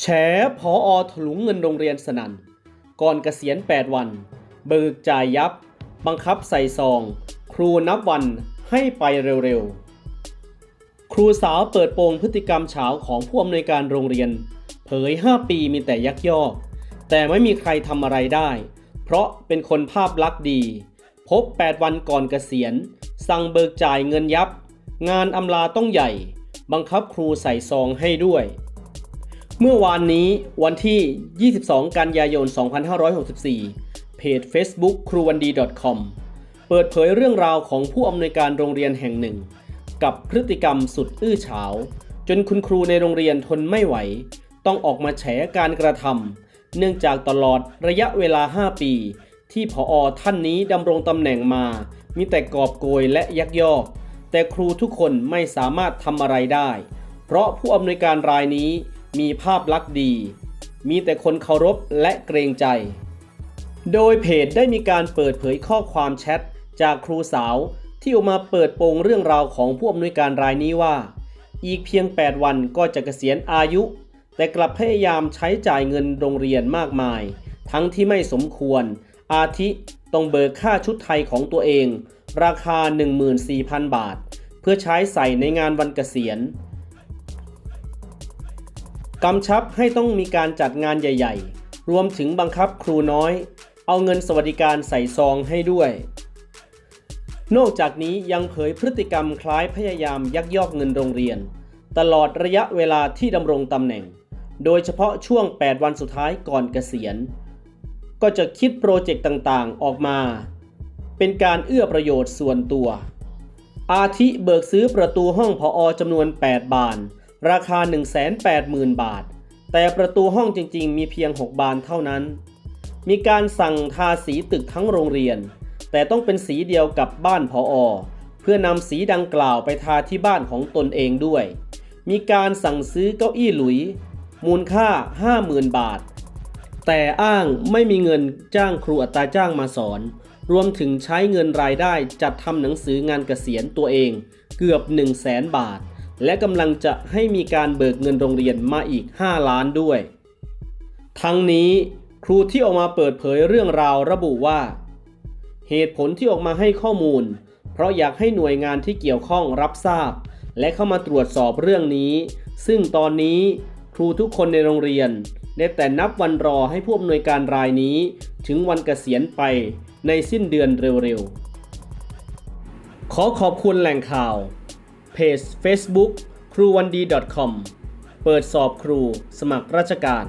แฉพออถลุงเงินโรงเรียนสนันก่อนเกษียณ 8 วัน เบิกจ่ายยับ บังคับใส่ซอง ครูนับวันให้ไปเร็วๆ ครูสาวเปิดโปงพฤติกรรมเฉาของผู้อำนวยการโรงเรียน เผย 5 ปีมีแต่ยักยอก แต่ไม่มีใครทำอะไรได้ เพราะเป็นคนภาพลักษณ์ดี พบ 8 วันก่อนเกษียณ สั่งเบิกจ่ายเงินยับ งานอำลาต้องใหญ่ บังคับครูใส่ซองให้ด้วย เมื่อวานนี้วันที่ 22 กันยายน 2564 เพจ Facebook ครูวันดี .com เปิดเผยเรื่องราวของผู้อำนวยการโรงเรียนแห่งหนึ่ง กับพฤติกรรมสุดอื้อฉาว จนคุณครูในโรงเรียนทนไม่ไหว ต้องออกมาแฉการกระทำเนื่องจากตลอดระยะเวลา 5 ปี ที่ผออท่านนี้ดำรงตำแหน่งมา มีแต่กอบโกยและยักยอก แต่ครูทุกคนไม่สามารถทำอะไรได้ เพราะผู้อำนวยการรายนี้ มีภาพลักษณ์ดี มีแต่คนเคารพและเกรงใจ โดยเพจได้มีการเปิดเผยข้อความแชทจากครูสาวที่ออกมาเปิดโปงเรื่องราวของผู้อำนวยการรายนี้ว่า อีกเพียง 8 วันก็จะเกษียณอายุ แต่กลับพยายามใช้จ่ายเงินโรงเรียนมากมาย ทั้งที่ไม่สมควร อาทิต้องเบิกค่าชุดไทยของตัวเอง ราคา 14,000 บาท เพื่อใช้ใส่ในงานวันเกษียณ กำชับให้ต้องมีการจัดงานใหญ่ ๆ รวมถึงบังคับครูน้อย เอาเงินสวัสดิการใส่ซองให้ด้วย นอกจากนี้ยังเผยพฤติกรรมคล้ายพยายามยักยอกเงินโรงเรียน ตลอดระยะเวลาที่ดำรงตำแหน่ง โดยเฉพาะช่วง 8 วันสุดท้ายก่อนเกษียณ ก็จะคิดโปรเจกต์ต่างๆออกมา เป็นการเอื้อประโยชน์ส่วนตัว อาทิเบิกซื้อประตูห้องพออจำนวน 8 บาน ราคา 180,000 บาท แต่ประตูห้องจริงๆ มีเพียง 6 บานเท่านั้น มีการสั่งทาสีตึกทั้งโรงเรียน แต่ต้องเป็นสีเดียวกับบ้านพออเพื่อนำสีดังกล่าวไปทาที่บ้านของตนเองด้วย มีการสั่งซื้อเก้าอี้หลุย มูลค่า 50,000 บาท แต่อ้างไม่มีเงินจ้างครูอัตราจ้างมาสอน รวมถึงใช้เงินรายได้จัดทำหนังสืองานเกษียณตัวเอง เกือบ 1 0 0 0 0แสนบาท และกำลังจะให้มีการเบิกเงินโรงเรียนมาอีก 5 ล้านด้วย ทั้งนี้ครูที่ออกมาเปิดเผยเรื่องราวระบุว่า เหตุผลที่ออกมาให้ข้อมูล เพราะอยากให้หน่วยงานที่เกี่ยวข้องรับทราบ และเข้ามาตรวจสอบเรื่องนี้ ซึ่งตอนนี้ครูทุกคนในโรงเรียน ได้แต่นับวันรอให้ผู้อำนวยการรายนี้ ถึงวันเกษียณไปในสิ้นเดือนเร็วๆ ขอขอบคุณแหล่งข่าว เพจ Facebook ครูวันดี .com เปิดสอบครูสมัครราชการ